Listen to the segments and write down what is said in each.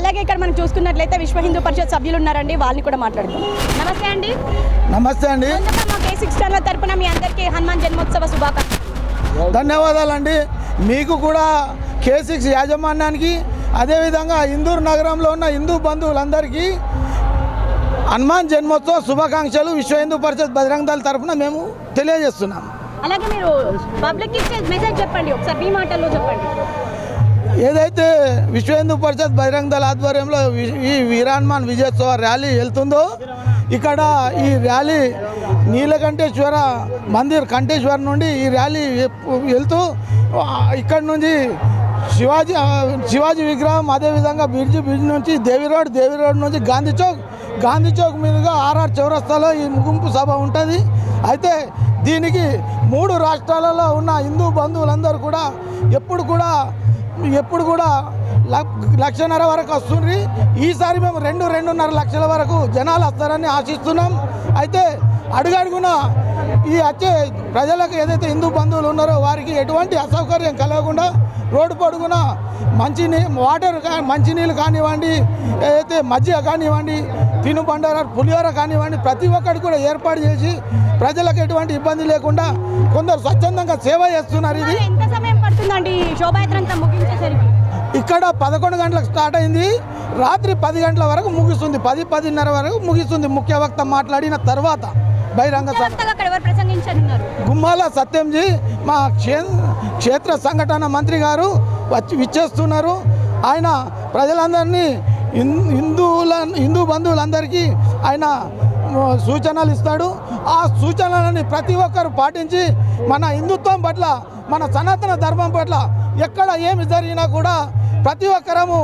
అలాగే ఇక్కడ మనం చూసుకున్నట్లయితే విశ్వ హిందూ పరిషత్ సభ్యులు ఉన్నారండి. వాళ్ళని కూడా మాట్లాడదాం. నమస్తే అండి. నమస్తే అండి. సిక్స్ ఛానల్ తరపున మీ అందరికీ హనుమాన్ జన్మోత్సవ శుభాకాంక్షలు. ధన్యవాదాలండి. మీకు కూడా కే సిక్స్ యాజమాన్యానికి అదేవిధంగా ఇందూరు నగరంలో ఉన్న హిందూ బంధువులందరికీ హనుమాన్ జన్మోత్సవ శుభాకాంక్షలు విశ్వ హిందూ పరిషత్ బజరంగ దళ తరఫున మేము తెలియజేస్తున్నాం. అలాగే మీరు పబ్లిక్ మెసేజ్ చెప్పండి. ఒకసారి మీ మాటల్లో చెప్పండి. ఏదైతే విశ్వ హిందూ పరిషత్ బహిరంగ దళ ఆధ్వర్యంలో ఈ వీరాన్మాన్ విజయోత్సవ ర్యాలీ వెళ్తుందో ఇక్కడ ఈ ర్యాలీ నీలకంఠేశ్వర మందిర్ కంఠేశ్వర్ నుండి ఈ ర్యాలీ వెళ్తూ ఇక్కడ నుంచి శివాజీ శివాజీ విగ్రహం అదేవిధంగా బిర్జి బ్రిడ్జ్ నుంచి దేవి రోడ్ దేవి రోడ్ నుంచి గాంధీ చౌక్ గాంధీ చౌక్ మీదుగా ఆర్ఆర్ చౌరస్తాలో ఈ ముగింపు సభ ఉంటుంది. అయితే దీనికి మూడు రాష్ట్రాలలో ఉన్న హిందూ బంధువులందరూ కూడా ఎప్పుడు కూడా ఎప్పుడు కూడా లక్- లక్షన్నర వరకు వస్తుంది ఈసారి మేము రెండు రెండున్నర లక్షల వరకు జనాలు వస్తారని ఆశిస్తున్నాం. అయితే అడుగడుగున ఈ వచ్చే ప్రజలకు ఏదైతే హిందూ బంధువులు ఉన్నారో వారికి ఎటువంటి అసౌకర్యం కలగకుండా రోడ్డు పొడుగున మంచినీ వాటర్ మంచినీళ్ళు కానివ్వండి ఏదైతే మజ్జిగ కానివ్వండి తినుబండార పులిహోర కానివ్వండి ప్రతి ఒక్కటి కూడా ఏర్పాటు చేసి ప్రజలకు ఎటువంటి ఇబ్బంది లేకుండా కొందరు స్వచ్ఛందంగా సేవ చేస్తున్నారు ఇది. ఈ శోభాయాత్ర ముగించేసరికి? ఇక్కడ పదకొండు గంటలకు స్టార్ట్ అయింది. రాత్రి పది గంటల వరకు ముగిస్తుంది. పది పదిన్నర వరకు ముగిస్తుంది. ముఖ్య వక్త మాట్లాడిన తర్వాత బహిరంగ సభ. గుమ్మాల సత్యంజీ మా క్షే క్షేత్ర సంఘటన మంత్రి గారు వచ్చి విచ్చేస్తున్నారు. ఆయన ప్రజలందరినీ హిందువుల హిందూ బంధువులందరికీ ఆయన సూచనలు ఇస్తాడు. ఆ సూచనలని ప్రతి ఒక్కరు పాటించి మన హిందుత్వం పట్ల మన సనాతన ధర్మం పట్ల ఎక్కడ ఏమి జరిగినా కూడా ప్రతి ఒక్కరము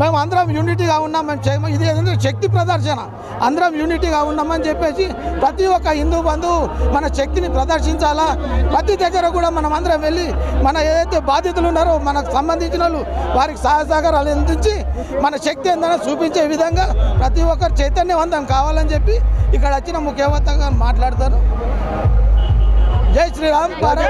మేము అందరం యూనిటీగా ఉన్నాం మేము చే- ఇది ఏంటంటే శక్తి ప్రదర్శన. అందరం యూనిటీగా ఉన్నామని చెప్పేసి ప్రతి ఒక్క హిందూ బంధువు మన శక్తిని ప్రదర్శించాలా? ప్రతి దగ్గర కూడా మనం అందరం వెళ్ళి మన ఏదైతే బాధితులు ఉన్నారో మనకు సంబంధించిన వాళ్ళు వారికి సహాయ సహకారాలు అందించి మన శక్తి ఏందని చూపించే విధంగా ప్రతి ఒక్కరు చైతన్యవంతం కావాలని చెప్పి ఇక్కడ వచ్చిన ముఖ్యమంత్రిగా మాట్లాడతారు జై శ్రీరామ్ భారత్.